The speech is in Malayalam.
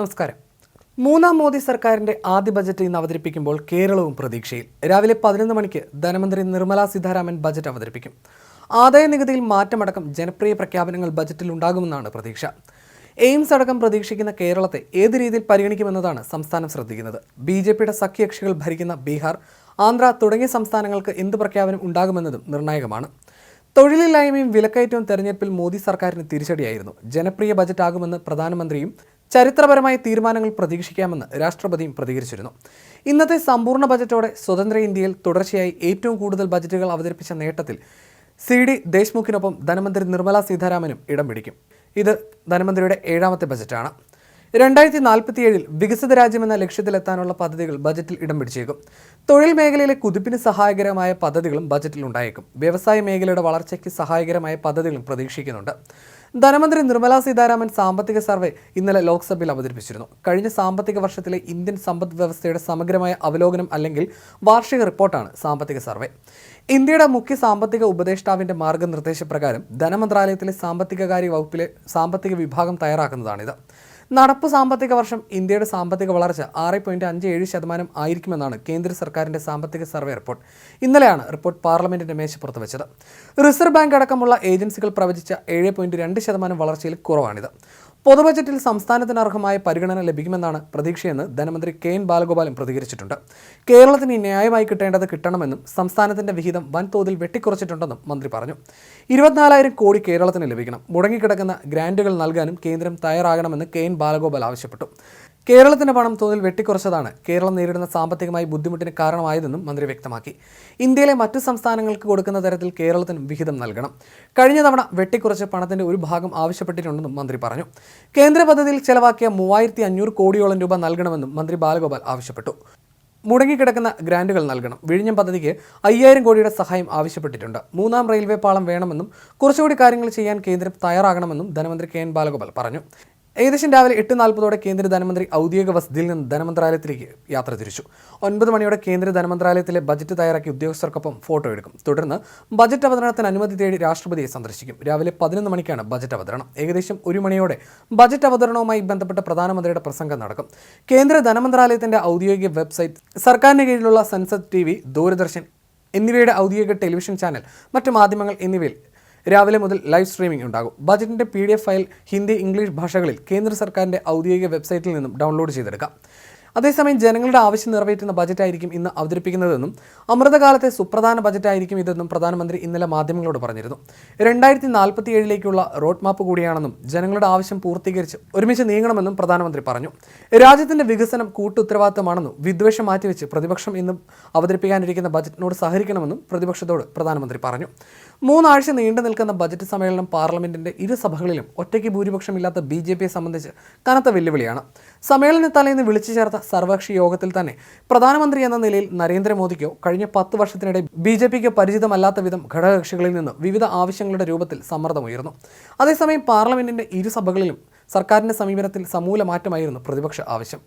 നമസ്കാരം. മൂന്നാം മോദി സർക്കാരിന്റെ ആദ്യ ബജറ്റ് ഇന്ന് അവതരിപ്പിക്കുമ്പോൾ കേരളവും പ്രതീക്ഷയിൽ. രാവിലെ പതിനൊന്ന് മണിക്ക് ധനമന്ത്രി നിർമ്മലാ സീതാരാമൻ ബജറ്റ് അവതരിപ്പിക്കും. ആദായ നികുതിയിൽ മാറ്റമടക്കം ജനപ്രിയ പ്രഖ്യാപനങ്ങൾ ബജറ്റിൽ ഉണ്ടാകുമെന്നാണ് പ്രതീക്ഷ. എയിംസ് അടക്കം പ്രതീക്ഷിക്കുന്ന കേരളത്തെ ഏത് രീതിയിൽ പരിഗണിക്കുമെന്നതാണ് സംസ്ഥാനം ശ്രദ്ധിക്കുന്നത്. ബി ജെ പിയുടെ സഖ്യകക്ഷികൾ ഭരിക്കുന്ന ബീഹാർ ആന്ധ്ര തുടങ്ങിയ സംസ്ഥാനങ്ങൾക്ക് എന്ത് പ്രഖ്യാപനം ഉണ്ടാകുമെന്നതും നിർണായകമാണ്. തൊഴിലില്ലായ്മയും വിലക്കയറ്റവും തെരഞ്ഞെടുപ്പിൽ മോദി സർക്കാരിന് തിരിച്ചടിയായിരുന്നു. ജനപ്രിയ ബജറ്റ് ആകുമെന്ന് പ്രധാനമന്ത്രിയും ചരിത്രപരമായ തീരുമാനങ്ങൾ പ്രതീക്ഷിക്കാമെന്ന് രാഷ്ട്രപതിയും പ്രതികരിച്ചിരുന്നു. ഇന്നത്തെ സമ്പൂർണ ബജറ്റോടെ സ്വതന്ത്ര ഇന്ത്യയിൽ തുടർച്ചയായി ഏറ്റവും കൂടുതൽ ബജറ്റുകൾ അവതരിപ്പിച്ച നേട്ടത്തിൽ സി ഡി ദേശ്മുഖിനൊപ്പം ധനമന്ത്രി നിർമ്മല സീതാരാമനും ഇടം പിടിക്കും. ഇത് ധനമന്ത്രിയുടെ ഏഴാമത്തെ ബജറ്റാണ്. രണ്ടായിരത്തി നാൽപ്പത്തിയേഴിൽ വികസിത രാജ്യമെന്ന ലക്ഷ്യത്തിലെത്താനുള്ള പദ്ധതികൾ ബജറ്റിൽ ഇടം പിടിച്ചേക്കും. തൊഴിൽ മേഖലയിലെ കുതിപ്പിന് സഹായകരമായ പദ്ധതികളും ബജറ്റിൽ ഉണ്ടായേക്കും. വ്യവസായ മേഖലയുടെ വളർച്ചയ്ക്ക് സഹായകരമായ പദ്ധതികളും പ്രതീക്ഷിക്കുന്നുണ്ട്. ധനമന്ത്രി നിർമ്മല സീതാരാമൻ സാമ്പത്തിക സർവേ ഇന്നലെ ലോക്സഭയിൽ അവതരിപ്പിച്ചിരുന്നു. കഴിഞ്ഞ സാമ്പത്തിക വർഷത്തിലെ ഇന്ത്യൻ സമ്പദ് വ്യവസ്ഥയുടെ സമഗ്രമായ അവലോകനം അല്ലെങ്കിൽ വാർഷിക റിപ്പോർട്ടാണ് സാമ്പത്തിക സർവേ. ഇന്ത്യയുടെ മുഖ്യ സാമ്പത്തിക ഉപദേഷ്ടാവിന്റെ മാർഗനിർദ്ദേശപ്രകാരം ധനമന്ത്രാലയത്തിലെ സാമ്പത്തികകാര്യ വകുപ്പിലെ സാമ്പത്തിക വിഭാഗം തയ്യാറാക്കുന്നതാണിത്. നടപ്പ് സാമ്പത്തിക വർഷം ഇന്ത്യയുടെ സാമ്പത്തിക വളർച്ച ആറ് പോയിന്റ് അഞ്ച് ഏഴ് ശതമാനം ആയിരിക്കുമെന്നാണ് കേന്ദ്ര സർക്കാരിന്റെ സാമ്പത്തിക സർവേ റിപ്പോർട്ട്. ഇന്നലെയാണ് റിപ്പോർട്ട് പാർലമെന്റിന്റെ മേശപ്പുറത്ത് വെച്ചത്. റിസർവ് ബാങ്ക് അടക്കമുള്ള ഏജൻസികൾ പ്രവചിച്ച ഏഴ് പോയിന്റ് രണ്ട് ശതമാനം വളർച്ചയിൽ കുറവാണിത്. പൊതുബജറ്റിൽ സംസ്ഥാനത്തിന് അർഹമായ പരിഗണന ലഭിക്കുമെന്നാണ് പ്രതീക്ഷയെന്ന് ധനമന്ത്രി കെ എൻ ബാലഗോപാലും പ്രതികരിച്ചിട്ടുണ്ട്. കേരളത്തിന് ന്യായമായി കിട്ടേണ്ടത് കിട്ടണമെന്നും സംസ്ഥാനത്തിന്റെ വിഹിതം വൻതോതിൽ വെട്ടിക്കുറച്ചിട്ടുണ്ടെന്നും മന്ത്രി പറഞ്ഞു. ഇരുപത്തിനാലായിരം കോടി കേരളത്തിന് ലഭിക്കണം. മുടങ്ങിക്കിടക്കുന്ന ഗ്രാന്റുകൾ നൽകാനും കേന്ദ്രം തയ്യാറാകണമെന്ന് കെ എൻ ബാലഗോപാൽ ആവശ്യപ്പെട്ടു. കേരളത്തിന്റെ പണം തോതിൽ വെട്ടിക്കുറച്ചതാണ്. കേരളം നേരിടുന്ന സാമ്പത്തികമായി ബുദ്ധിമുട്ടിന് കാരണമായതെന്നും മന്ത്രി വ്യക്തമാക്കി. ഇന്ത്യയിലെ മറ്റു സംസ്ഥാനങ്ങൾക്ക് കൊടുക്കുന്ന തരത്തിൽ കേരളത്തിന് വിഹിതം നൽകണം. കഴിഞ്ഞ തവണ വെട്ടിക്കുറച്ച് പണത്തിന്റെ ഒരു ഭാഗം ആവശ്യപ്പെട്ടിട്ടുണ്ടെന്നും മന്ത്രി പറഞ്ഞു. കേന്ദ്ര പദ്ധതിയിൽ ചെലവാക്കിയ മൂവായിരത്തി അഞ്ഞൂറ് കോടിയോളം രൂപ നൽകണമെന്നും മന്ത്രി ബാലഗോപാൽ ആവശ്യപ്പെട്ടു. മുടങ്ങിക്കിടക്കുന്ന ഗ്രാന്റുകൾ നൽകണം. വിഴിഞ്ഞം പദ്ധതിക്ക് അയ്യായിരം കോടിയുടെ സഹായം ആവശ്യപ്പെട്ടിട്ടുണ്ട്. മൂന്നാം റെയിൽവേ പാളം വേണമെന്നും കുറച്ചുകൂടി കാര്യങ്ങൾ ചെയ്യാൻ കേന്ദ്രം തയ്യാറാകണമെന്നും ധനമന്ത്രി കെ എൻ ബാലഗോപാൽ പറഞ്ഞു. ഏകദേശം രാവിലെ എട്ട് നാൽപ്പതോടെ കേന്ദ്ര ധനമന്ത്രി ഔദ്യോഗിക വസതിയിൽ നിന്ന് ധനമന്ത്രാലയത്തിലേക്ക് യാത്ര തിരിച്ചു. ഒൻപത് മണിയോടെ കേന്ദ്ര ധനമന്ത്രാലയത്തിലെ ബജറ്റ് തയ്യാറാക്കിയ ഉദ്യോഗസ്ഥർക്കൊപ്പം ഫോട്ടോ എടുക്കും. തുടർന്ന് ബജറ്റ് അവതരണത്തിന് അനുമതി തേടി രാഷ്ട്രപതിയെ സന്ദർശിക്കും. രാവിലെ പതിനൊന്ന് മണിക്കാണ് ബജറ്റ് അവതരണം. ഏകദേശം ഒരു മണിയോടെ ബജറ്റ് അവതരണവുമായി ബന്ധപ്പെട്ട പ്രധാനമന്ത്രിയുടെ പ്രസംഗം നടക്കും. കേന്ദ്ര ധനമന്ത്രാലയത്തിന്റെ ഔദ്യോഗിക വെബ്സൈറ്റ് സർക്കാരിന് കീഴിലുള്ള സൻസദ് ടി ദൂരദർശൻ എന്നിവയുടെ ഔദ്യോഗിക ടെലിവിഷൻ ചാനൽ മറ്റ് മാധ്യമങ്ങൾ എന്നിവയിൽ രാവിലെ മുതൽ ലൈവ് സ്ട്രീമിംഗ് ഉണ്ടാകും. ബജറ്റിന്റെ പി ഫയൽ ഹിന്ദി ഇംഗ്ലീഷ് ഭാഷകളിൽ കേന്ദ്ര സർക്കാരിന്റെ ഔദ്യോഗിക വെബ്സൈറ്റിൽ നിന്നും ഡൗൺലോഡ് ചെയ്തെടുക്കാം. അതേസമയം ജനങ്ങളുടെ ആവശ്യം നിറവേറ്റുന്ന ബജറ്റായിരിക്കും ഇന്ന് അവതരിപ്പിക്കുന്നതെന്നും അമൃതകാലത്തെ സുപ്രധാന ബജറ്റായിരിക്കും ഇതെന്നും പ്രധാനമന്ത്രി ഇന്നലെ മാധ്യമങ്ങളോട് പറഞ്ഞിരുന്നു. രണ്ടായിരത്തി നാൽപ്പത്തി ഏഴിലേക്കുള്ള റോഡ് മാപ്പ് കൂടിയാണെന്നും ജനങ്ങളുടെ ആവശ്യം പൂർത്തീകരിച്ച് ഒരുമിച്ച് നീങ്ങണമെന്നും പ്രധാനമന്ത്രി പറഞ്ഞു. രാജ്യത്തിന്റെ വികസനം കൂട്ടുത്തരവാദിത്തമാണെന്നും വിദ്വേഷം മാറ്റിവെച്ച് പ്രതിപക്ഷം ഇന്നും അവതരിപ്പിക്കാനിരിക്കുന്ന ബജറ്റിനോട് സഹകരിക്കണമെന്നും പ്രതിപക്ഷത്തോട് പ്രധാനമന്ത്രി പറഞ്ഞു. മൂന്നാഴ്ച നീണ്ടു നിൽക്കുന്ന ബജറ്റ് സമ്മേളനം പാർലമെന്റിന്റെ ഇരു സഭകളിലും ഒറ്റയ്ക്ക് ഭൂരിപക്ഷമില്ലാത്ത ബി ജെ പിയെ സംബന്ധിച്ച് കനത്ത വെല്ലുവിളിയാണ്. സമ്മേളന തലേന്ന് വിളിച്ചു ചേർത്ത സർവകക്ഷി യോഗത്തിൽ തന്നെ. പ്രധാനമന്ത്രി എന്ന നിലയിൽ നരേന്ദ്രമോദിക്കോ കഴിഞ്ഞ പത്ത് വർഷത്തിനിടെ ബി ജെ പിക്ക് പരിചിതമല്ലാത്ത വിധം ഘടകകക്ഷികളിൽ നിന്ന് വിവിധ ആവശ്യങ്ങളുടെ രൂപത്തിൽ സമ്മർദ്ദമുയർന്നു. അതേസമയം പാർലമെന്റിന്റെ ഇരുസഭകളിലും സർക്കാരിന്റെ സമീപനത്തിൽ സമൂല മാറ്റമായിരുന്നു പ്രതിപക്ഷ ആവശ്യം.